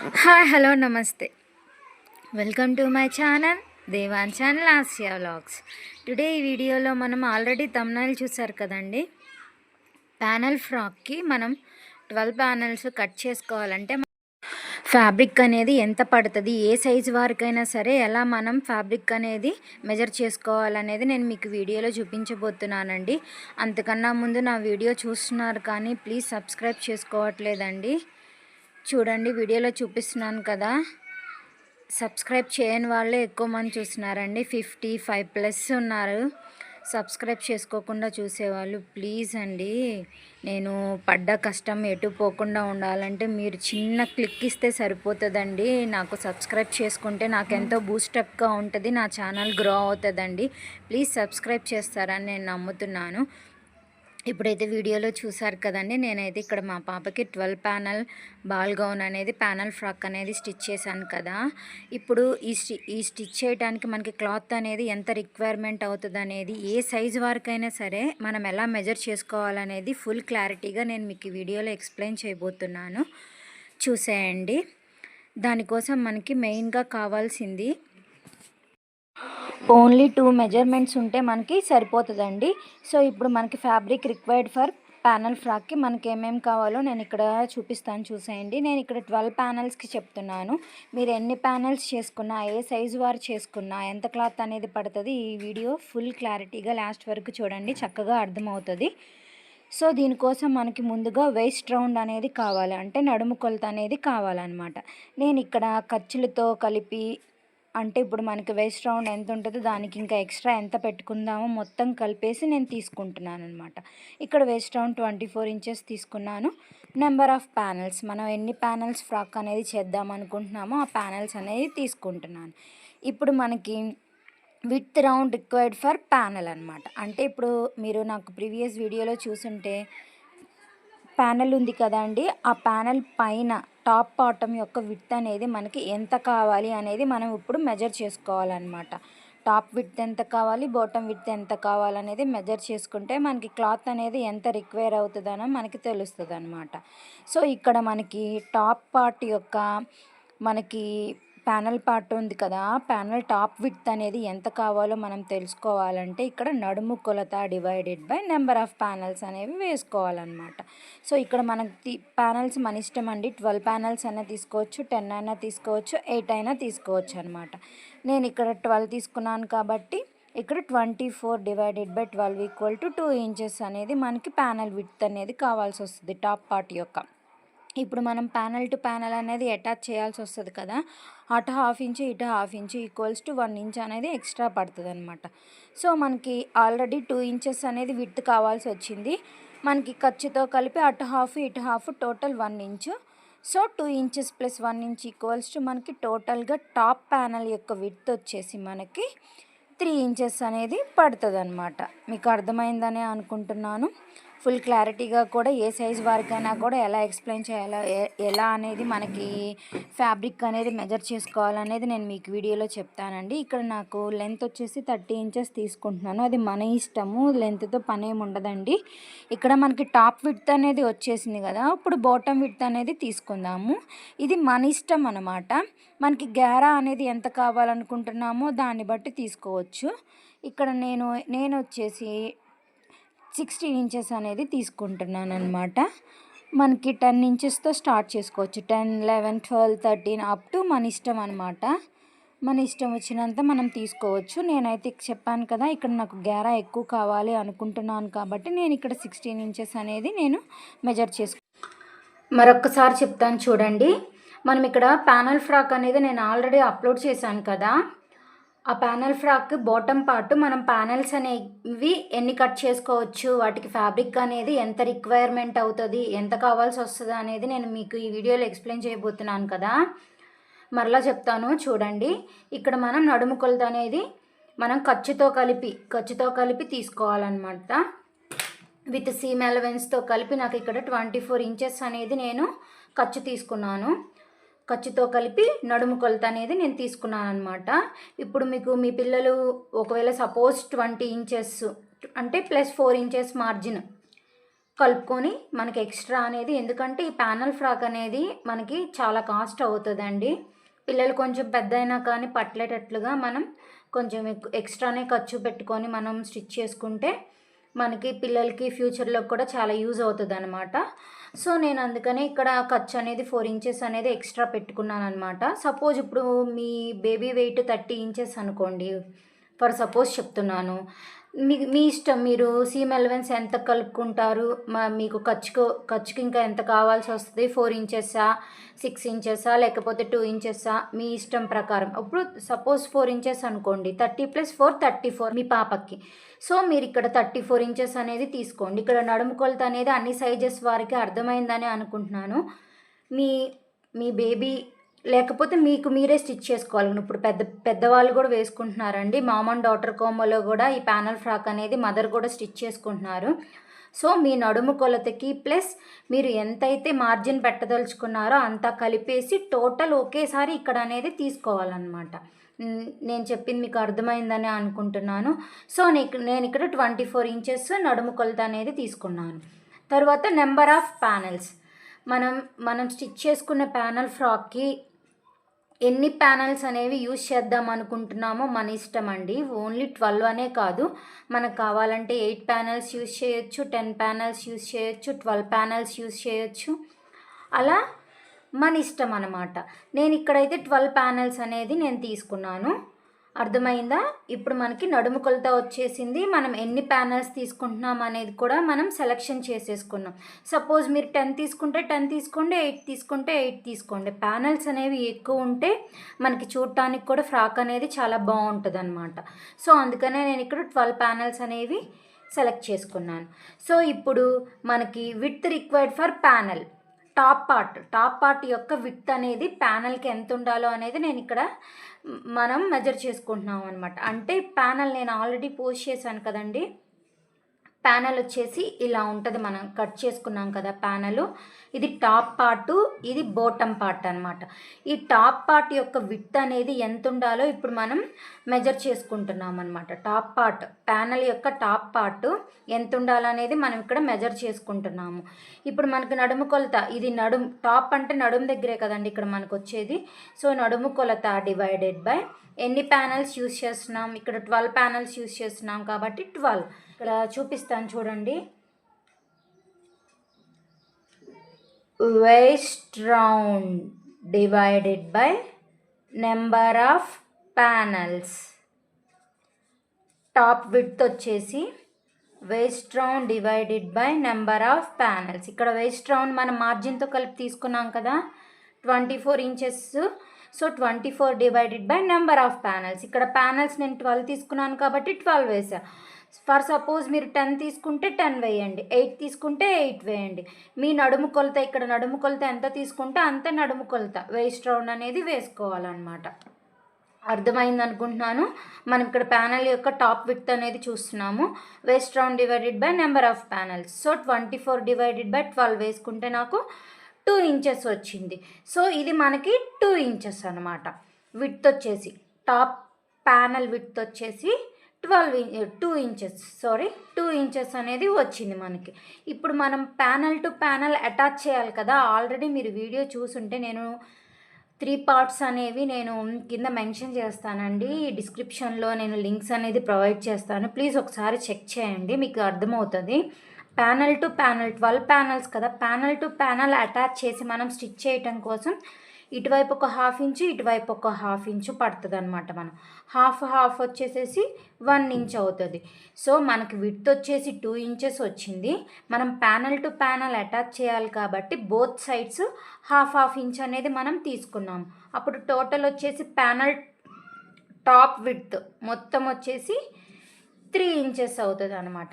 Hi hello నమస్తే. Welcome to my channel Devan channel Asia vlogs. Today ఈ వీడియోలో మనం ఆల్రెడీ తమ్నైల్ చూసారు కదండి? ప్యానల్ ఫ్రాక్కి మనం ట్వెల్వ్ ప్యానల్స్ కట్ చేసుకోవాలంటే ఫ్యాబ్రిక్ అనేది ఎంత పడుతుంది ఏ సైజు వారికైనా సరే ఎలా మనం ఫ్యాబ్రిక్ అనేది మెజర్ చేసుకోవాలనేది నేను మీకు వీడియోలో చూపించబోతున్నానండి. అంతకన్నా ముందు నా వీడియో చూస్తున్నారు కానీ ప్లీజ్ సబ్స్క్రైబ్ చేసుకోవట్లేదండి. చూడండి వీడియోలో చూపిస్తున్నాను కదా. సబ్స్క్రైబ్ చేయని వాళ్ళే ఎక్కువ మంది చూస్తున్నారండి. ఫిఫ్టీ ఫైవ్ ప్లస్ ఉన్నారు. సబ్స్క్రైబ్ చేసుకోకుండా చూసేవాళ్ళు ప్లీజ్ అండి. నేను పడ్డ కష్టం ఎటు పోకుండా ఉండాలంటే మీరు చిన్న క్లిక్ ఇస్తే సరిపోతుందండి. నాకు సబ్స్క్రైబ్ చేసుకుంటే నాకు ఎంతో బూస్టప్గా ఉంటుంది నా ఛానల్ గ్రో అవుతుందండి. ప్లీజ్ సబ్స్క్రైబ్ చేస్తారని నేను నమ్ముతున్నాను. ఇప్పుడైతే వీడియోలో చూసారు కదండి నేనైతే ఇక్కడ మా పాపకి ట్వెల్వ్ ప్యానల్ బాల్ గౌన్ అనేది ప్యానల్ ఫ్రాక్ అనేది స్టిచ్ చేశాను కదా. ఇప్పుడు ఈ స్టి ఈ స్టిచ్ చేయడానికి మనకి క్లాత్ అనేది ఎంత రిక్వైర్మెంట్ అవుతుంది అనేది ఏ సైజు వరకైనా సరే మనం ఎలా మెజర్ చేసుకోవాలనేది ఫుల్ క్లారిటీగా నేను మీకు ఈ వీడియోలో ఎక్స్ప్లెయిన్ చేయబోతున్నాను. చూసేయండి. దానికోసం మనకి మెయిన్గా కావాల్సింది ఓన్లీ టూ మెజర్మెంట్స్ ఉంటే మనకి సరిపోతుందండి. సో ఇప్పుడు మనకి ఫ్యాబ్రిక్ రిక్వైర్డ్ ఫర్ ప్యానల్ ఫ్రాక్కి మనకి ఏమేమి కావాలో నేను ఇక్కడ చూపిస్తాను చూసేయండి. నేను ఇక్కడ ట్వెల్వ్ ప్యానల్స్కి చెప్తున్నాను. మీరు ఎన్ని ప్యానల్స్ చేసుకున్నా ఏ సైజు వారు చేసుకున్నా ఎంత క్లాత్ అనేది పడుతుంది ఈ వీడియో ఫుల్ క్లారిటీగా లాస్ట్ వరకు చూడండి చక్కగా అర్థమవుతుంది. సో దీనికోసం మనకి ముందుగా వేస్ట్ రౌండ్ అనేది కావాలి. అంటే నడుము కొలత అనేది కావాలన్నమాట. నేను ఇక్కడ ఖర్చులతో కలిపి అంటే ఇప్పుడు మనకి వేస్ట్ రౌండ్ ఎంత ఉంటుందో దానికి ఇంకా ఎక్స్ట్రా ఎంత పెట్టుకుందామో మొత్తం కలిపేసి నేను తీసుకుంటున్నాను అనమాట ఇక్కడ waist round twenty four inches తీసుకున్నాను. నెంబర్ ఆఫ్ ప్యానల్స్ మనం ఎన్ని ప్యానల్స్ ఫ్రాక్ అనేది చేద్దాం అనుకుంటున్నామో ఆ ప్యానల్స్ అనేది తీసుకుంటున్నాను. ఇప్పుడు మనకి width round required for panel అనమాట అంటే ఇప్పుడు మీరు నాకు ప్రీవియస్ వీడియోలో చూసుంటే ప్యానల్ ఉంది కదండి ఆ ప్యానల్ పైన టాప్ బాటమ్ యొక్క విత్ అనేది మనకి ఎంత కావాలి అనేది మనం ఇప్పుడు మెజర్ చేసుకోవాలన్నమాట. టాప్ విత్ ఎంత కావాలి బాటమ్ విత్ ఎంత కావాలనేది మెజర్ చేసుకుంటే మనకి క్లాత్ అనేది ఎంత రిక్వైర్ అవుతుందనో మనకి తెలుస్తుంది అనమాట సో ఇక్కడ మనకి టాప్ పార్ట్ యొక్క మనకి ప్యానల్ పార్ట్ ఉంది కదా ప్యానల్ టాప్ విత్ అనేది ఎంత కావాలో మనం తెలుసుకోవాలంటే ఇక్కడ నడుము కొలత divided by number of panels అనేవి వేసుకోవాలన్నమాట. సో ఇక్కడ మనకి ప్యానల్స్ మన ఇష్టం అండి. ట్వెల్వ్ ప్యానల్స్ అయినా తీసుకోవచ్చు టెన్ అయినా తీసుకోవచ్చు ఎయిట్ అయినా తీసుకోవచ్చు అనమాట నేను ఇక్కడ ట్వెల్వ్ తీసుకున్నాను కాబట్టి ఇక్కడ twenty four divided by twelve equal to two inches అనేది మనకి ప్యానల్ విత్ అనేది కావాల్సి వస్తుంది టాప్ పార్ట్ యొక్క. ఇప్పుడు మనం ప్యానల్ టు ప్యానల్ అనేది అటాచ్ చేయాల్సి వస్తుంది కదా. అటు హాఫ్ ఇంచు ఇటు half inch equals to one inch అనేది ఎక్స్ట్రా పడుతుంది అనమాట సో మనకి ఆల్రెడీ టూ ఇంచెస్ అనేది విత్ కావాల్సి వచ్చింది. మనకి ఖర్చుతో కలిపి అటు హాఫ్ ఇటు half total one inch so two inches plus one inch equals to మనకి టోటల్గా టాప్ ప్యానల్ యొక్క విత్ వచ్చేసి మనకి త్రీ ఇంచెస్ అనేది పడుతుంది మీకు అర్థమైందనే అనుకుంటున్నాను. ఫుల్ క్లారిటీగా కూడా ఏ సైజ్ వారికైనా కూడా ఎలా ఎక్స్ప్లెయిన్ చేయాలో ఎలా అనేది మనకి ఫ్యాబ్రిక్ అనేది మెజర్ చేసుకోవాలనేది నేను మీకు వీడియోలో చెప్తానండి. ఇక్కడ నాకు లెంత్ వచ్చేసి థర్టీ ఇంచెస్ తీసుకుంటున్నాను. అది మన ఇష్టము లెంత్తో పని ఉండదండి. ఇక్కడ మనకి టాప్ విడ్త్ అనేది వచ్చేసింది కదా ఇప్పుడు బాటమ్ విడ్త్ అనేది తీసుకుందాము. ఇది మన ఇష్టం అనమాట మనకి గ్యారా అనేది ఎంత కావాలనుకుంటున్నామో దాన్ని బట్టి తీసుకోవచ్చు. ఇక్కడ నేను నేను వచ్చేసి సిక్స్టీన్ ఇంచెస్ అనేది తీసుకుంటున్నాను అనమాట మనకి టెన్ ఇంచెస్తో స్టార్ట్ చేసుకోవచ్చు. Ten eleven twelve thirteen up to మన ఇష్టం అనమాట మన ఇష్టం వచ్చినంత మనం తీసుకోవచ్చు. నేనైతే చెప్పాను కదా ఇక్కడ నాకు గ్యారా ఎక్కువ కావాలి అనుకుంటున్నాను కాబట్టి నేను ఇక్కడ సిక్స్టీన్ ఇంచెస్ అనేది నేను మెజర్ చేసుకు మరొకసారి చెప్తాను చూడండి. మనం ఇక్కడ ప్యానల్ ఫ్రాక్ అనేది నేను ఆల్రెడీ అప్లోడ్ చేశాను కదా. ఆ ప్యానల్ ఫ్రాక్ బాటమ్ పార్ట్ మనం ప్యానల్స్ అనేవి ఎన్ని కట్ చేసుకోవచ్చు వాటికి ఫ్యాబ్రిక్ అనేది ఎంత రిక్వైర్మెంట్ అవుతుంది ఎంత కావాల్సి వస్తుంది అనేది నేను మీకు ఈ వీడియోలో ఎక్స్ప్లెయిన్ చేయబోతున్నాను కదా. మరలా చెప్తాను చూడండి. ఇక్కడ మనం నడుము కొలత అనేది మనం ఖర్చుతో కలిపి ఖర్చుతో కలిపి తీసుకోవాలన్నమాట. విత్ సీమ్ ఎలవెన్స్తో కలిపి నాకు ఇక్కడ ట్వంటీ ఫోర్ ఇంచెస్ అనేది నేను ఖర్చు తీసుకున్నాను. ఖర్చుతో కలిపి నడుము కొలత అనేది నేను తీసుకున్నాను అనమాట ఇప్పుడు మీకు మీ పిల్లలు ఒకవేళ సపోజ్ ట్వంటీ ఇంచెస్ అంటే ప్లస్ ఫోర్ ఇంచెస్ మార్జిన్ కలుపుకొని మనకి ఎక్స్ట్రా అనేది ఎందుకంటే ఈ ప్యానల్ ఫ్రాక్ అనేది మనకి చాలా కాస్ట్ అవుతుందండి. పిల్లలు కొంచెం పెద్ద అయినా కానీ పట్టలేటట్లుగా మనం కొంచెం ఎక్స్ట్రానే ఖర్చు పెట్టుకొని మనం స్టిచ్ చేసుకుంటే మనకి పిల్లలకి ఫ్యూచర్లో కూడా చాలా యూజ్ అవుతుంది అనమాట సో నేను అందుకనే ఇక్కడ ఖర్చు అనేది ఫోర్ ఇంచెస్ అనేది ఎక్స్ట్రా పెట్టుకున్నాను అనమాట సపోజ్ ఇప్పుడు మీ బేబీ వెయిట్ థర్టీ ఇంచెస్ అనుకోండి. ఫర్ సపోజ్ చెప్తున్నాను. మీ మీ ఇష్టం మీరు సీమ్ ఎలవెన్స్ ఎంత కలుపుకుంటారు? మా మీకు ఖర్చుకు ఖర్చుకి ఇంకా ఎంత కావాల్సి వస్తుంది? ఫోర్ ఇంచెస్సా సిక్స్ ఇంచెస్సా లేకపోతే టూ ఇంచెస్సా మీ ఇష్టం ప్రకారం. ఇప్పుడు సపోజ్ ఫోర్ ఇంచెస్ అనుకోండి. Thirty plus four thirty four మీ పాపకి. సో మీరు ఇక్కడ థర్టీ ఫోర్ ఇంచెస్ అనేది తీసుకోండి. ఇక్కడ నడుము కొలత అనేది అన్ని సైజెస్ వారికి అర్థమైందని అనుకుంటున్నాను. మీ మీ బేబీ లేకపోతే మీకు మీరే స్టిచ్ చేసుకోవాలి. ఇప్పుడు పెద్ద పెద్దవాళ్ళు కూడా వేసుకుంటున్నారండి. మామ్ అండ్ డాటర్ కోమలో కూడా ఈ ప్యానల్ ఫ్రాక్ అనేది మదర్ కూడా స్టిచ్ చేసుకుంటున్నారు. సో మీ నడుము కొలతకి ప్లస్ మీరు ఎంతైతే మార్జిన్ పెట్టదలుచుకున్నారో అంతా కలిపేసి టోటల్ ఒకేసారి ఇక్కడ అనేది తీసుకోవాలన్నమాట. నేను చెప్పింది మీకు అర్థమైందని అనుకుంటున్నాను. సో నేను ఇక్కడ ట్వంటీ ఫోర్ ఇంచెస్ నడుము కొలత అనేది తీసుకున్నాను. తర్వాత నెంబర్ ఆఫ్ ప్యానల్స్. మనం మనం స్టిచ్ చేసుకున్న ప్యానల్ ఫ్రాక్కి ఎన్ని ప్యానల్స్ అనేవి యూజ్ చేద్దాం అనుకుంటున్నామో మన ఇష్టం అండి. ఓన్లీ ట్వెల్వ్ అనే కాదు. మనకు కావాలంటే ఎయిట్ ప్యానల్స్ యూజ్ చేయొచ్చు టెన్ ప్యానల్స్ యూజ్ చేయొచ్చు ట్వెల్వ్ ప్యానల్స్ యూజ్ చేయొచ్చు. అలా మన ఇష్టం అన్నమాట. నేను ఇక్కడైతే ట్వెల్వ్ ప్యానల్స్ అనేది నేను తీసుకున్నాను. అర్థమైందా? ఇప్పుడు మనకి నడుము కొలత వచ్చేసింది. మనం ఎన్ని ప్యానల్స్ తీసుకుంటున్నాం అనేది కూడా మనం సెలెక్షన్ చేసేసుకున్నాం. సపోజ్ మీరు టెన్ తీసుకుంటే టెన్ తీసుకోండి ఎయిట్ తీసుకుంటే ఎయిట్ తీసుకోండి. ప్యానల్స్ అనేవి ఎక్కువ ఉంటే మనకి చూడటానికి కూడా ఫ్రాక్ అనేది చాలా బాగుంటుంది అనమాట సో అందుకనే నేను ఇక్కడ ట్వెల్వ్ ప్యానల్స్ అనేవి సెలెక్ట్ చేసుకున్నాను. సో ఇప్పుడు మనకి width required for panel. Top part. Top part యొక్క విత్ అనేది ప్యానల్కి ఎంత ఉండాలో అనేది నేను ఇక్కడ మనం మెజర్ చేసుకుంటున్నాం అనమాట అంటే ప్యానల్ నేను ఆల్రెడీ పోస్ట్ చేశాను కదండి. ప్యానల్ వచ్చేసి ఇలా ఉంటుంది. మనం కట్ చేసుకున్నాం కదా ప్యానల్. ఇది టాప్ పార్ట్ ఇది బోటమ్ పార్ట్ అనమాట ఈ టాప్ పార్ట్ యొక్క విత్ అనేది ఎంత ఉండాలో ఇప్పుడు మనం మెజర్ చేసుకుంటున్నాం అనమాట టాప్ పార్ట్ ప్యానల్ యొక్క టాప్ పార్ట్ ఎంత ఉండాలనేది మనం ఇక్కడ మెజర్ చేసుకుంటున్నాము. ఇప్పుడు మనకు నడుము కొలత ఇది నడుము టాప్ అంటే నడుము దగ్గరే కదండి ఇక్కడ మనకు వచ్చేది. సో నడుము కొలత డివైడెడ్ బై ఎన్ని ప్యానల్స్ యూస్ చేస్తున్నాం? ఇక్కడ ట్వెల్వ్ ప్యానల్స్ యూస్ చేస్తున్నాం కాబట్టి ట్వెల్వ్. ఇక్కడ చూపిస్తాను చూడండి. Waist round divided by number of panels top width వచ్చేసి waist round divided by number of panels ఇక్కడ వేస్ట్ రౌండ్ మనం మార్జిన్తో కలిపి తీసుకున్నాం కదా twenty four inches so twenty four divided by number of panels ఇక్కడ ప్యానల్స్ నేను ట్వెల్వ్ తీసుకున్నాను కాబట్టి ట్వెల్వ్ వేసా ఫర్ సపోజ్ మీరు టెన్ తీసుకుంటే టెన్ వేయండి ఎయిట్ తీసుకుంటే ఎయిట్ వేయండి. మీ నడుము కొలత ఇక్కడ నడుము కొలత ఎంత తీసుకుంటే అంతే నడుము కొలత. వేస్ట్ రౌండ్ అనేది వేసుకోవాలన్నమాట. అర్థమైంది అనుకుంటున్నాను? మనం ఇక్కడ ప్యానల్ యొక్క టాప్ విత్ అనేది చూస్తున్నాము. Waist round divided by number of panels. So twenty four divided by twelve వేసుకుంటే నాకు టూ ఇంచెస్ వచ్చింది. సో ఇది మనకి టూ ఇంచెస్ అనమాట విత్ వచ్చేసి టాప్ ప్యానల్ విత్ వచ్చేసి twelve two inches sorry two inches అనేది వచ్చింది మనకి. ఇప్పుడు మనం ప్యానల్ టు ప్యానల్ అటాచ్ చేయాలి కదా. ఆల్రెడీ మీరు వీడియో చూసుంటే నేను త్రీ పార్ట్స్ అనేవి నేను కింద మెన్షన్ చేస్తానండి. డిస్క్రిప్షన్లో నేను లింక్స్ అనేది ప్రొవైడ్ చేస్తాను. ప్లీజ్ ఒకసారి చెక్ చేయండి మీకు అర్థమవుతుంది. Panel to panel twelve panels కదా. ప్యానల్ టు ప్యానల్ అటాచ్ చేసి మనం స్టిచ్ చేయటం కోసం ఇటువైపు ఒక హాఫ్ ఇంచు ఇటువైపు ఒక హాఫ్ ఇంచు పడుతుంది అనమాట మనం. హాఫ్ హాఫ్ వచ్చేసేసి వన్ ఇంచ్ అవుతుంది. సో మనకి విడ్త్ వచ్చేసి టూ ఇంచెస్ వచ్చింది. మనం ప్యానల్ టు ప్యానల్ అటాచ్ చేయాలి కాబట్టి both sides half half inch అనేది మనం తీసుకున్నాము అప్పుడు టోటల్ వచ్చేసి ప్యానల్ టాప్ విడ్త్ మొత్తం వచ్చేసి త్రీ ఇంచెస్ అవుతుంది అనమాట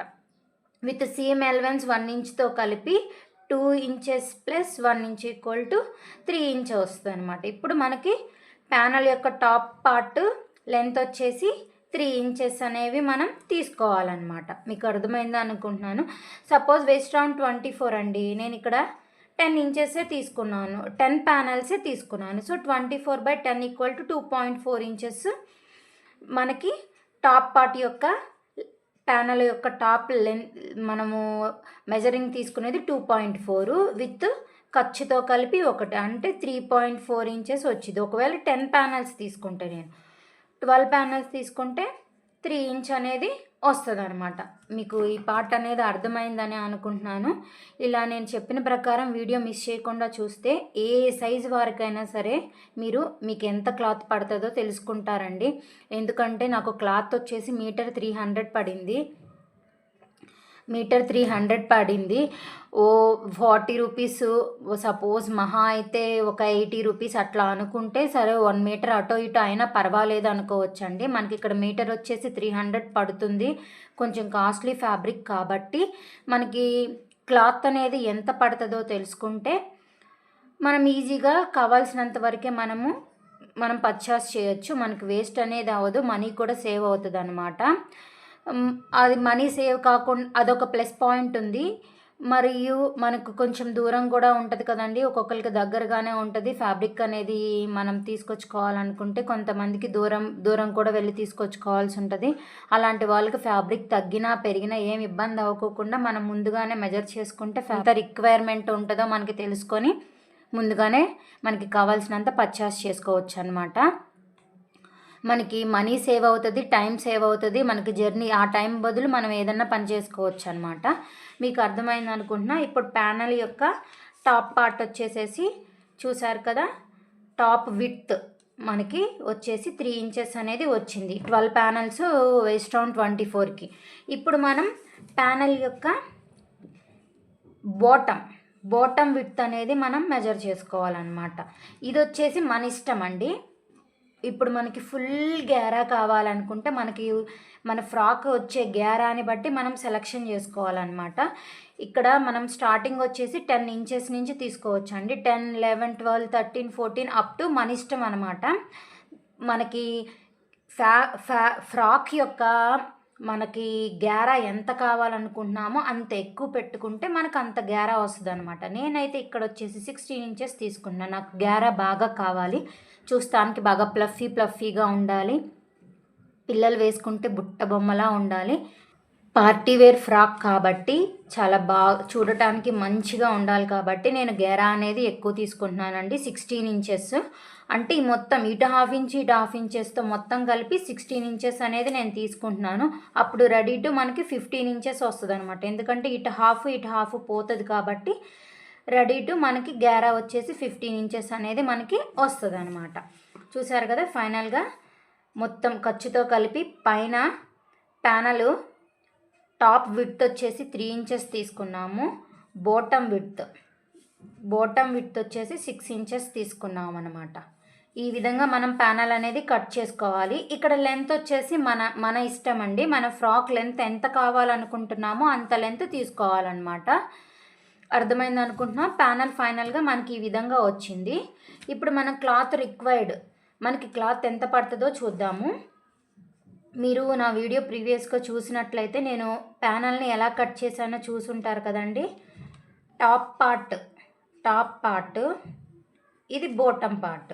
విత్ సీఎం ఎలవెన్స్ వన్ ఇంచ్తో కలిపి two inches plus one inch equal to three inch వస్తుంది అనమాట ఇప్పుడు మనకి ప్యానల్ యొక్క టాప్ పార్ట్ లెంత్ వచ్చేసి త్రీ ఇంచెస్ అనేవి మనం తీసుకోవాలన్నమాట. మీకు అర్థమైందా అనుకుంటున్నాను? Suppose waist round twenty four అండి. నేను ఇక్కడ టెన్ ఇంచెసే తీసుకున్నాను. టెన్ ప్యానల్సే తీసుకున్నాను. So twenty four by ten equal to two point four inches మనకి టాప్ పార్ట్ యొక్క ప్యానల్ యొక్క టాప్ లెంత్ మనము మెజరింగ్ తీసుకునేది టూ పాయింట్ ఫోర్ విత్ ఖర్చుతో కలిపి ఒకటి అంటే త్రీ పాయింట్ ఫోర్ ఇంచెస్ వచ్చింది. ఒకవేళ టెన్ ప్యానల్స్ తీసుకుంటే నేను. ట్వెల్వ్ ప్యానల్స్ తీసుకుంటే త్రీ ఇంచ్ అనేది వస్తుంది అనమాట మీకు ఈ పార్ట్ అనేది అర్థమైందని అనుకుంటున్నాను. ఇలా నేను చెప్పిన ప్రకారం వీడియో మిస్ చేయకుండా చూస్తే ఏ సైజు వారికైనా సరే మీరు మీకు ఎంత క్లాత్ పడుతుందో తెలుసుకుంటారండి. ఎందుకంటే నాకు క్లాత్ వచ్చేసి మీటర్ త్రీ హండ్రెడ్ పడింది. మీటర్ త్రీ హండ్రెడ్ పడింది. ఓ ఫార్టీ రూపీస్ సపోజ్ మహా అయితే ఒక ఎయిటీ రూపీస్ అట్లా అనుకుంటే సరే వన్ మీటర్ అటో ఇటో అయినా పర్వాలేదు అనుకోవచ్చండి. మనకి ఇక్కడ మీటర్ వచ్చేసి త్రీ హండ్రెడ్ పడుతుంది. కొంచెం కాస్ట్లీ ఫ్యాబ్రిక్ కాబట్టి మనకి క్లాత్ అనేది ఎంత పడుతుందో తెలుసుకుంటే మనం ఈజీగా కావాల్సినంత వరకే మనము మనం పర్చేస్ చేయొచ్చు. మనకి వేస్ట్ అనేది అవ్వదు. మనీ కూడా సేవ్ అవుతుంది అనమాట అది మనీ సేవ్ కాకుండా అదొక ప్లస్ పాయింట్ ఉంది. మరియు మనకు కొంచెం దూరం కూడా ఉంటుంది కదండి. ఒక్కొక్కరికి దగ్గరగానే ఉంటుంది. ఫ్యాబ్రిక్ అనేది మనం తీసుకొచ్చుకోవాలనుకుంటే కొంతమందికి దూరం దూరం కూడా వెళ్ళి తీసుకొచ్చుకోవాల్సి ఉంటుంది. అలాంటి వాళ్ళకి ఫ్యాబ్రిక్ తగ్గినా పెరిగినా ఏం ఇబ్బంది అవ్వకోకుండా మనం ముందుగానే మెజర్ చేసుకుంటే ఎంత రిక్వైర్మెంట్ ఉంటుందో మనకి తెలుసుకొని ముందుగానే మనకి కావాల్సినంత పర్చేస్ చేసుకోవచ్చు అనమాట మనకి మనీ సేవ్ అవుతుంది టైం సేవ్ అవుతుంది మనకి జర్నీ ఆ టైం బదులు మనం ఏదన్నా పని చేసుకోవచ్చు అనమాట మీకు అర్థమైంది అనుకుంటున్నా. ఇప్పుడు ప్యానల్ యొక్క టాప్ పార్ట్ వచ్చేసేసి చూసారు కదా టాప్ విత్ మనకి వచ్చేసి త్రీ ఇంచెస్ అనేది వచ్చింది. Twelve panels waist round twenty ఫోర్కి. ఇప్పుడు మనం ప్యానల్ యొక్క బాటమ్ బాటమ్ విత్ అనేది మనం మెజర్ చేసుకోవాలన్నమాట. ఇది వచ్చేసి మన ఇష్టం అండి. ఇప్పుడు మనకి ఫుల్ గ్యారా కావాలనుకుంటే మనకి మన ఫ్రాక్ వచ్చే గ్యారాని బట్టి మనం సెలక్షన్ చేసుకోవాలన్నమాట. ఇక్కడ మనం స్టార్టింగ్ వచ్చేసి టెన్ ఇంచెస్ నుంచి తీసుకోవచ్చు అండి ten eleven twelve thirteen fourteen up to మన ఇష్టం అనమాట మనకి ఫ్యా ఫ్యా ఫ్రాక్ యొక్క మనకి గ్యారా ఎంత కావాలనుకుంటున్నామో అంత ఎక్కువ పెట్టుకుంటే మనకు అంత గ్యారా వస్తుంది అనమాట నేనైతే ఇక్కడ వచ్చేసి సిక్స్టీన్ ఇంచెస్ తీసుకున్నాను నాకు గ్యారా బాగా కావాలి. చూస్తానికి బాగా ప్లఫీ ప్లఫీగా ఉండాలి. పిల్లలు వేసుకుంటే బుట్ట బొమ్మలా ఉండాలి. పార్టీ వేర్ ఫ్రాక్ కాబట్టి చాలా బాగా చూడటానికి మంచిగా ఉండాలి కాబట్టి నేను గెరా అనేది ఎక్కువ తీసుకుంటున్నానండి సిక్స్టీన్ ఇంచెస్ అంటే ఈ మొత్తం ఇటు హాఫ్ ఇంచ్ ఇటు హాఫ్ ఇంచెస్తో మొత్తం కలిపి సిక్స్టీన్ ఇంచెస్ అనేది నేను తీసుకుంటున్నాను. అప్పుడు రెడీ టు మనకి ఫిఫ్టీన్ ఇంచెస్ వస్తుంది అనమాట ఎందుకంటే ఇటు హాఫ్ ఇటు హాఫ్ పోతుంది కాబట్టి రెడీ టు మనకి గ్యారా వచ్చేసి ఫిఫ్టీన్ ఇంచెస్ అనేది మనకి వస్తుంది అనమాట చూసారు కదా ఫైనల్గా మొత్తం ఖర్చుతో కలిపి పైన ప్యానలు టాప్ విడ్త్ వచ్చేసి త్రీ ఇంచెస్ తీసుకున్నాము. Bottom width. బోటమ్ విడ్త్ వచ్చేసి సిక్స్ ఇంచెస్ తీసుకున్నాం అనమాట ఈ విధంగా మనం ప్యానల్ అనేది కట్ చేసుకోవాలి. ఇక్కడ లెంత్ వచ్చేసి మన మన ఇష్టం అండి. మన ఫ్రాక్ లెంత్ ఎంత కావాలనుకుంటున్నామో అంత లెంత్ తీసుకోవాలన్నమాట. అర్థమైంది అనుకుంటున్నా? ప్యానల్ ఫైనల్గా మనకి ఈ విధంగా వచ్చింది. ఇప్పుడు మనం క్లాత్ రిక్వైర్డ్. మనకి క్లాత్ ఎంత పడుతుందో చూద్దాము. మీరు నా వీడియో ప్రీవియస్గా చూసినట్లయితే నేను ప్యానల్ని ఎలా కట్ చేశానో చూసుంటారు కదండి. టాప్ పార్ట్ టాప్ పార్ట్ ఇది బోటమ్ పార్ట్.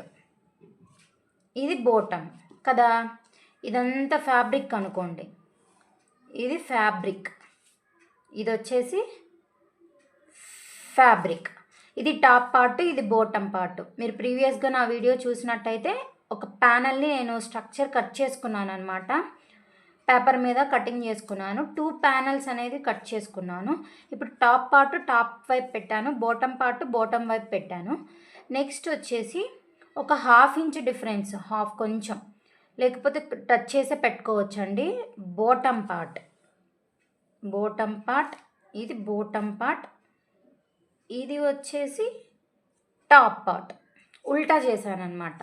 ఇది బోటమ్ కదా. ఇదంతా ఫ్యాబ్రిక్ అనుకోండి. ఇది ఫ్యాబ్రిక్. ఇది వచ్చేసి ఫ్యాబ్రిక్. ఇది టాప్ పార్ట్ ఇది బోటమ్ పార్ట్. మీరు ప్రీవియస్గా నా వీడియో చూసినట్టయితే ఒక ప్యానల్ని నేను స్ట్రక్చర్ కట్ చేసుకున్నాను అనమాట పేపర్ మీద కటింగ్ చేసుకున్నాను. టూ ప్యానల్స్ అనేది కట్ చేసుకున్నాను. ఇప్పుడు టాప్ పార్ట్ టాప్ వైపు పెట్టాను. బాటమ్ పార్ట్ బాటమ్ వైపు పెట్టాను. నెక్స్ట్ వచ్చేసి ఒక హాఫ్ ఇంచ్ డిఫరెన్స్ హాఫ్ కొంచెం. లేకపోతే టచ్ చేసే పెట్టుకోవచ్చండి. Bottom part. బోటం పార్ట్ ఇది బాటమ్ పార్ట్. ఇది వచ్చేసి టాప్ పార్ట్. ఉల్టా చేశానమాట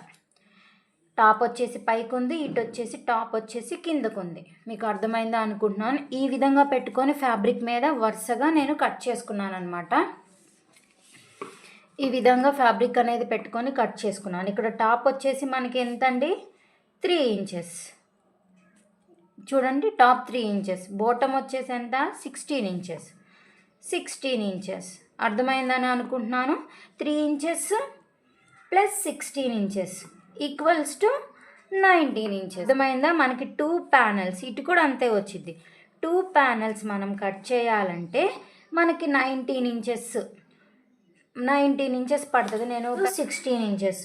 టాప్ వచ్చేసి పైకి ఉంది ఇటు వచ్చేసి టాప్ వచ్చేసి కిందకుంది. మీకు అర్థమైందా అనుకుంటున్నాను? ఈ విధంగా పెట్టుకొని ఫ్యాబ్రిక్ మీద వరుసగా నేను కట్ చేసుకున్నాను అనమాట ఈ విధంగా ఫ్యాబ్రిక్ అనేది పెట్టుకొని కట్ చేసుకున్నాను. ఇక్కడ టాప్ వచ్చేసి మనకి ఎంత అండి త్రీ ఇంచెస్. చూడండి టాప్ త్రీ ఇంచెస్. బోటం వచ్చేసి ఎంత? Sixteen inches. Sixteen inches. అర్థమైందని అనుకుంటున్నాను? Three inches plus sixteen inches. Equals to nineteen inches అర్థమైందా? మనకి టూ ప్యానల్స్ ఇటు కూడా అంతే వచ్చింది. టూ ప్యానల్స్ మనం కట్ చేయాలంటే మనకి నైన్టీన్ ఇంచెస్ నైన్టీన్ ఇంచెస్ పడుతుంది. నేను సిక్స్టీన్ ఇంచెస్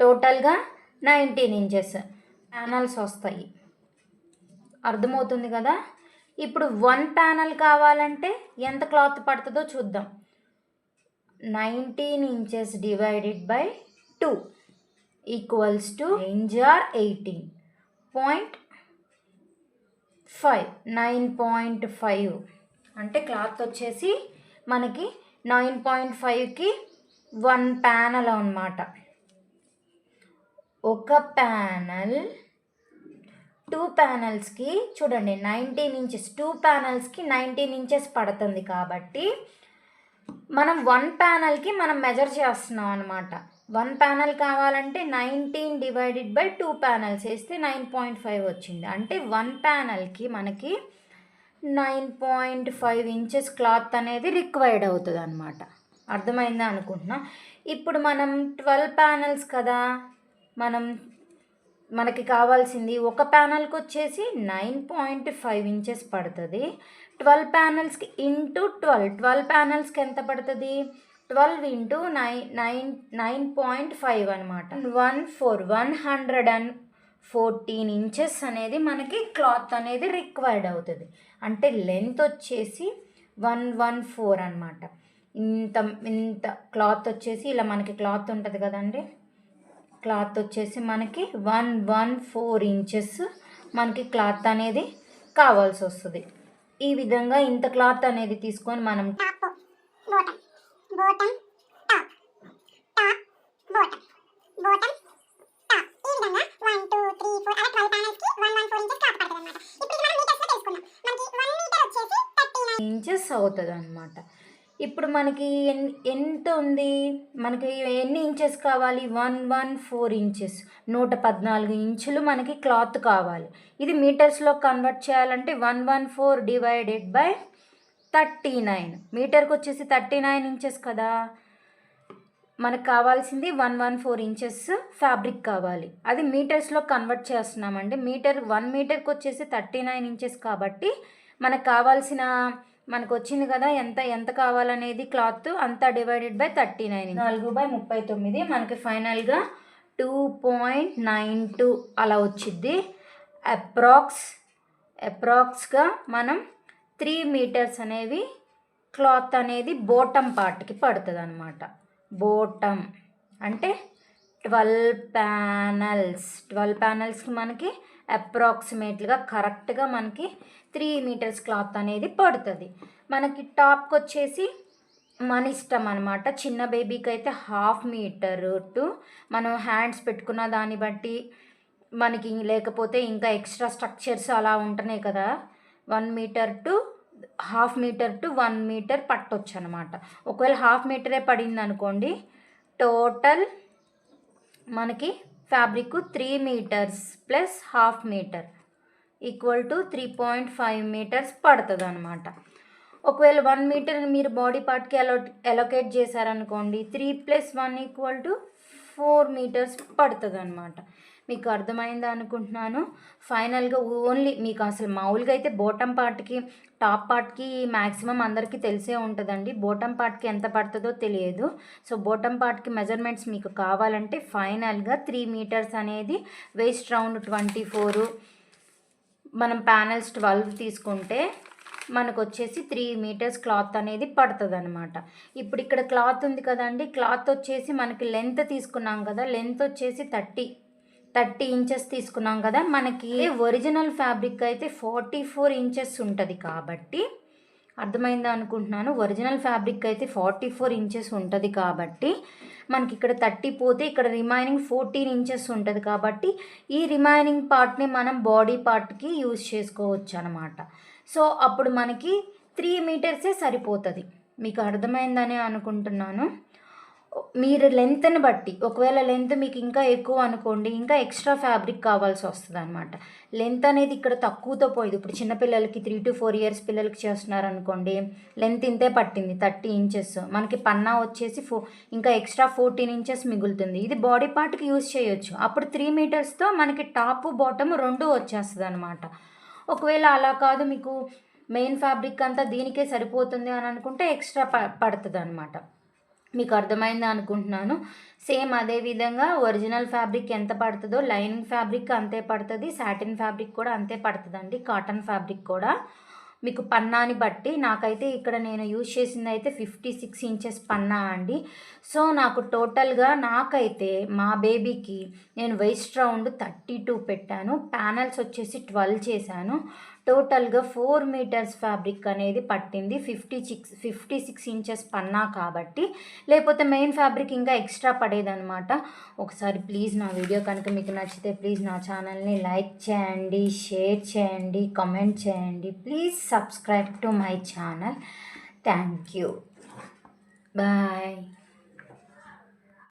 టోటల్గా నైన్టీన్ ఇంచెస్ ప్యానల్స్ వస్తాయి. అర్థమవుతుంది కదా? ఇప్పుడు వన్ ప్యానల్ కావాలంటే ఎంత క్లాత్ పడుతుందో చూద్దాం. Nineteen inches divided by two equals to ఇంజార్ eighteen point five nine point five అంటే క్లాత్ వచ్చేసి మనకి నైన్ పాయింట్ ఫైవ్కి వన్ ప్యానల్ అనమాట ఒక ప్యానల్ టూ ప్యానల్స్కి చూడండి నైంటీన్ ఇంచెస్ టూ ప్యానల్స్కి నైంటీన్ ఇంచెస్ పడుతుంది కాబట్టి మనం వన్ ప్యానల్కి మనం మెజర్ చేస్తున్నాం అనమాట వన్ ప్యానల్ కావాలంటే nineteen divided by two panels వేస్తే నైన్ పాయింట్ ఫైవ్ వచ్చింది. అంటే వన్ ప్యానల్కి మనకి nine point five inches cloth అనేది రిక్వైర్డ్ అవుతుంది అనమాట అర్థమైందా అనుకుంటున్నా? ఇప్పుడు మనం ట్వెల్వ్ ప్యానల్స్ కదా మనం మనకి కావాల్సింది ఒక ప్యానల్కి వచ్చేసి నైన్ పాయింట్ ఫైవ్ ఇంచెస్ పడుతుంది. ట్వెల్వ్ ప్యానల్స్కి ఇంటూ ట్వెల్వ్ ట్వెల్వ్ ప్యానల్స్కి ఎంత పడుతుంది? Twelve into nine nine nine point five అనమాట one four one hundred and fourteen inches అనేది మనకి క్లాత్ అనేది రిక్వైర్డ్ అవుతుంది. అంటే లెంత్ వచ్చేసి వన్ వన్ ఫోర్ అనమాట ఇంత ఇంత క్లాత్ వచ్చేసి ఇలా మనకి క్లాత్ ఉంటుంది కదండి? క్లాత్ వచ్చేసి మనకి వన్ వన్ ఫోర్ ఇంచెస్ మనకి క్లాత్ అనేది కావాల్సి వస్తుంది ఈ విధంగా ఇంత క్లాత్ అనేది తీసుకొని మనం bottom top top bottom. Bottom top ఈ విధంగా వన్ టూ త్రీ ఫోర్ అలా twelve ప్యానల్స్కి one one four inches cloth పడుతుంది అనమాట ఇప్పుడు మనం మీటర్స్లో తెలుసుకుందాం. మనకి వన్ మీటర్ వచ్చేసి థర్టీ నైన్ ఇంచెస్ అవుతుంది అనమాట ఇప్పుడు మనకి ఎంత ఉంది? మనకి ఎన్ని ఇంచెస్ కావాలి? వన్ వన్ ఫోర్ ఇంచెస్ నూట పద్నాలుగు ఇంచులు మనకి క్లాత్ కావాలి. ఇది మీటర్స్లో కన్వర్ట్ చేయాలంటే one one four divided by thirty nine. మీటర్కి వచ్చేసి థర్టీ నైన్ ఇంచెస్ కదా? మనకు కావాల్సింది one one four inches fabric కావాలి. అది మీటర్స్లో కన్వర్ట్ చేస్తున్నామండి. మీటర్ వన్ మీటర్కి వచ్చేసి థర్టీ నైన్ ఇంచెస్ కాబట్టి మనకు కావాల్సిన మనకు వచ్చింది కదా ఎంత ఎంత కావాలనేది క్లాత్ అంతా డివైడెడ్ బై థర్టీ నైన్ నాలుగు బై ముప్పై తొమ్మిది మనకి ఫైనల్గా టూ పాయింట్ నైన్ టూ అలా వచ్చింది అప్రాక్స్ అప్రాక్స్గా మనం త్రీ మీటర్స్ అనేవి క్లాత్ అనేది బోటం పార్ట్కి పడుతుంది అనమాట బోటం అంటే ట్వెల్వ్ ప్యానల్స్. ట్వెల్వ్ ప్యానల్స్కి మనకి అప్రాక్సిమేట్గా కరెక్ట్గా మనకి త్రీ మీటర్స్ క్లాత్ అనేది పడుతుంది. మనకి టాప్కి వచ్చేసి మన ఇష్టం అనమాట చిన్న బేబీకి అయితే హాఫ్ మీటర్ టు మనం హ్యాండ్స్ పెట్టుకున్న దాన్ని బట్టి మనకి లేకపోతే ఇంకా ఎక్స్ట్రా స్ట్రక్చర్స్ అలా ఉంటున్నాయి కదా. One metre to half metre to one metre పట్టొచ్చు అనమాట ఒకవేళ హాఫ్ మీటరే పడింది అనుకోండి టోటల్ మనకి fabric three metres plus half metre equal to three point five metres పడుతుంది అనమాట ఒకవేళ వన్ మీటర్ మీరు బాడీ పార్ట్కి అలో అలొకేట్ చేశారనుకోండి three plus one equal to four metres పడుతుంది అనమాట మీకు అర్థమైందా అనుకుంటున్నాను. ఫైనల్గా ఓన్లీ మీకు అసలు మామూలుగా అయితే బోటం పార్ట్కి టాప్ పార్ట్కి మ్యాక్సిమం అందరికీ తెలిసే ఉంటుందండి. బోటం పార్ట్కి ఎంత పడుతుందో తెలియదు. సో బోటం పార్ట్కి మెజర్మెంట్స్ మీకు కావాలంటే ఫైనల్గా త్రీ మీటర్స్ అనేది వేస్ట్ రౌండ్ ట్వంటీ ఫోరు మనం ప్యానల్స్ ట్వెల్వ్ తీసుకుంటే మనకు వచ్చేసి త్రీ మీటర్స్ క్లాత్ అనేది పడుతుంది అనమాట ఇప్పుడు ఇక్కడ క్లాత్ ఉంది కదండి. క్లాత్ వచ్చేసి మనకి లెంత్ తీసుకున్నాం కదా. లెంత్ వచ్చేసి థర్టీ థర్టీ ఇంచెస్ తీసుకున్నాం కదా మనకి ఒరిజినల్ ఫ్యాబ్రిక్ అయితే ఫార్టీ ఫోర్ ఇంచెస్ ఉంటుంది కాబట్టి అర్థమైందా అనుకుంటున్నాను? ఒరిజినల్ ఫ్యాబ్రిక్ అయితే ఫార్టీ ఫోర్ ఇంచెస్ ఉంటుంది కాబట్టి మనకి ఇక్కడ థర్టీ పోతే ఇక్కడ రిమైనింగ్ ఫోర్టీన్ ఇంచెస్ ఉంటుంది కాబట్టి ఈ రిమైనింగ్ పార్ట్ని మనం బాడీ పార్ట్కి యూజ్ చేసుకోవచ్చు అనమాట సో అప్పుడు మనకి త్రీ మీటర్సే సరిపోతుంది. మీకు అర్థమైందని అనుకుంటున్నాను? మీరు లెంత్ని బట్టి ఒకవేళ లెంత్ మీకు ఇంకా ఎక్కువ అనుకోండి ఇంకా ఎక్స్ట్రా ఫ్యాబ్రిక్ కావాల్సి వస్తుంది అనమాట లెంత్ అనేది ఇక్కడ తక్కువతో పోయేది. ఇప్పుడు చిన్నపిల్లలకి త్రీ టు ఫోర్ ఇయర్స్ పిల్లలకి చేస్తున్నారు అనుకోండి లెంత్ ఇంతే పట్టింది థర్టీ ఇంచెస్ మనకి పన్నా వచ్చేసి ఫో ఇంకా ఎక్స్ట్రా ఫోర్టీన్ ఇంచెస్ మిగులుతుంది. ఇది బాడీ పార్ట్కి యూజ్ చేయొచ్చు. అప్పుడు త్రీ మీటర్స్తో మనకి టాప్ బాటమ్ రెండు వచ్చేస్తుంది అనమాట ఒకవేళ అలా కాదు మీకు మెయిన్ ఫ్యాబ్రిక్ అంతా దీనికే సరిపోతుంది అని అనుకుంటే ఎక్స్ట్రా ప పడుతుంది అనమాట మీకు అర్థమైంది అనుకుంటున్నాను. సేమ్ అదే విధంగా ఒరిజినల్ ఫ్యాబ్రిక్ ఎంత పడుతుందో లైనింగ్ ఫ్యాబ్రిక్ అంతే పడుతుంది సాటిన్ ఫ్యాబ్రిక్ కూడా అంతే పడుతుందండి కాటన్ ఫ్యాబ్రిక్ కూడా. మీకు పన్నాని బట్టి నాకైతే ఇక్కడ నేను యూజ్ చేసింది అయితే ఫిఫ్టీ సిక్స్ ఇంచెస్ పన్నా అండి. సో నాకు టోటల్గా నాకైతే మా బేబీకి నేను వేస్ట్ రౌండ్ థర్టీ టూ పెట్టాను ప్యానల్స్ వచ్చేసి ట్వెల్వ్ చేశాను. టోటల్గా ఫోర్ మీటర్స్ ఫ్యాబ్రిక్ అనేది పట్టింది. Fifty six fifty six inches పన్నా కాబట్టి. లేకపోతే మెయిన్ ఫ్యాబ్రిక్ ఇంకా ఎక్స్ట్రా పడేదనమాట ఒకసారి ప్లీజ్ నా వీడియో కనుక మీకు నచ్చితే ప్లీజ్ నా ఛానల్ని లైక్ చేయండి షేర్ చేయండి కామెంట్ చేయండి. Please subscribe to my channel. Thank you. Bye.